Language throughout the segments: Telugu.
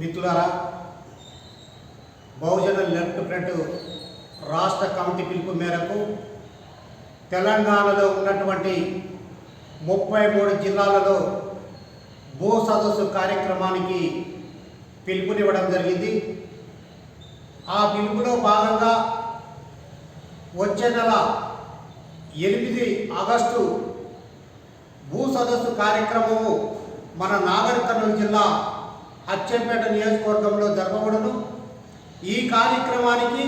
మిత్రులారా బహుజన లెఫ్ట్ ఫ్రంట్ రాష్ట్ర కమిటీ పిలుపు మేరకు తెలంగాణలో ఉన్నటువంటి ముప్పై మూడు జిల్లాలలో భూ సదస్సు కార్యక్రమానికి పిలుపునివ్వడం జరిగింది. ఆ పిలుపులో భాగంగా వచ్చే నెల ఎనిమిది ఆగస్టు భూ సదస్సు కార్యక్రమము మన నాగర్ కర్నూలు జిల్లా అచ్చంపేట నియోజకవర్గంలో జరపబడును ఈ కార్యక్రమానికి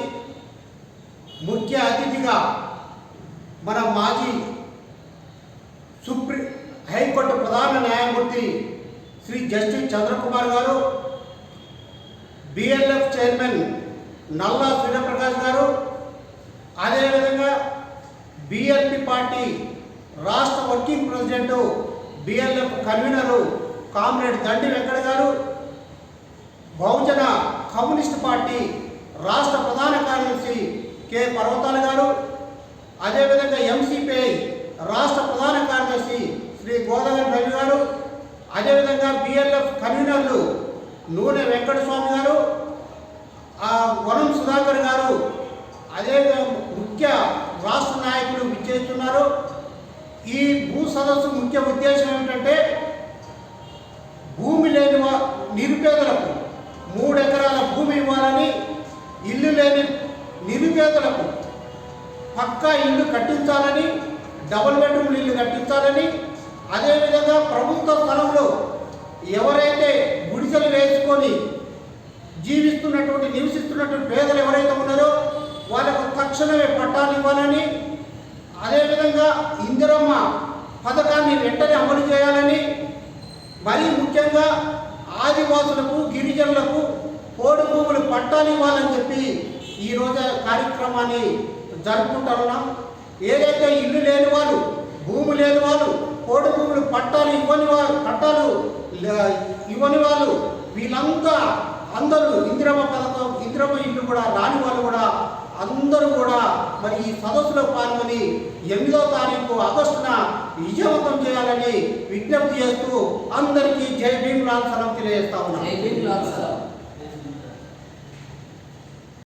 ముఖ్య అతిథిగా మన మాజీ సుప్రీం హైకోర్టు ప్రధాన న్యాయమూర్తి శ్రీ జస్టిస్ చంద్రకుమార్ గారు బిఎల్ఎఫ్ చైర్మన్ నల్లా సూర్యప్రకాష్ గారు అదేవిధంగా బిఎల్పి పార్టీ రాష్ట్ర working president BLF convener comrade Dandi Venkat garu Bahujan communist party రాష్ట్ర ప్రధాన కార్యదర్శి కె. పర్వతాల గారు అదేవిధంగా ఎంసీపీఐ రాష్ట్ర ప్రధాన కార్యదర్శి శ్రీ గోదావరి రవి గారు అదేవిధంగా బిఎల్ఎఫ్ కన్వీనర్లు నూనె వెంకటస్వామి గారు వనం సుధాకర్ గారు అదే ముఖ్య రాష్ట్ర నాయకులు విచ్చేస్తున్నారు. ఈ భూ సదస్సు ముఖ్య ఉద్దేశం ఏమిటంటే భూమి లేని నిరుపేదలకు మూడు ఎకరాల భూమి ఇవ్వాలని ఇల్లు లేని నిరుపేదలకు పక్కా ఇల్లు కట్టించాలని డబుల్ బెడ్రూమ్ ఇల్లు కట్టించాలని అదేవిధంగా ప్రభుత్వ స్థలంలో ఎవరైతే గుడిసెలు వేసుకొని జీవిస్తున్నటువంటి నివసిస్తున్నటువంటి పేదలు ఎవరైతే ఉన్నారో వాళ్ళకు తక్షణమే పట్టాలు ఇవ్వాలని అదేవిధంగా ఇందిరమ్మ పథకాన్ని వెంటనే అమలు చేయాలని మరీ ముఖ్యంగా ఆదివాసులకు గిరిజనులకు కోడి భూములు పట్టాలు ఇవ్వాలని చెప్పి ఈరోజు కార్యక్రమాన్ని జరుపుకుంటున్నాం ఏదైతే ఇల్లు లేని వాళ్ళు భూమి లేని వాళ్ళు కోడి భూములు పట్టాలు ఇవ్వని వారు పట్టాలు ఇవ్వని వాళ్ళు వీళ్ళంతా అందరూ ఇందిరమ్మ పథకం ఇందిరమ్మ ఇల్లు కూడా రాని వాళ్ళు కూడా అందరూ కూడా మరి ఈ సదస్సులో పాల్గొని ఎనిమిదో తారీఖు ఆగస్టున విజయవంతం చేయాలని విజ్ఞప్తి చేస్తూ అందరికీ జై భీమ్ రామ్ సలం తెలియజేస్తా ఉన్నాం. జై భీమ్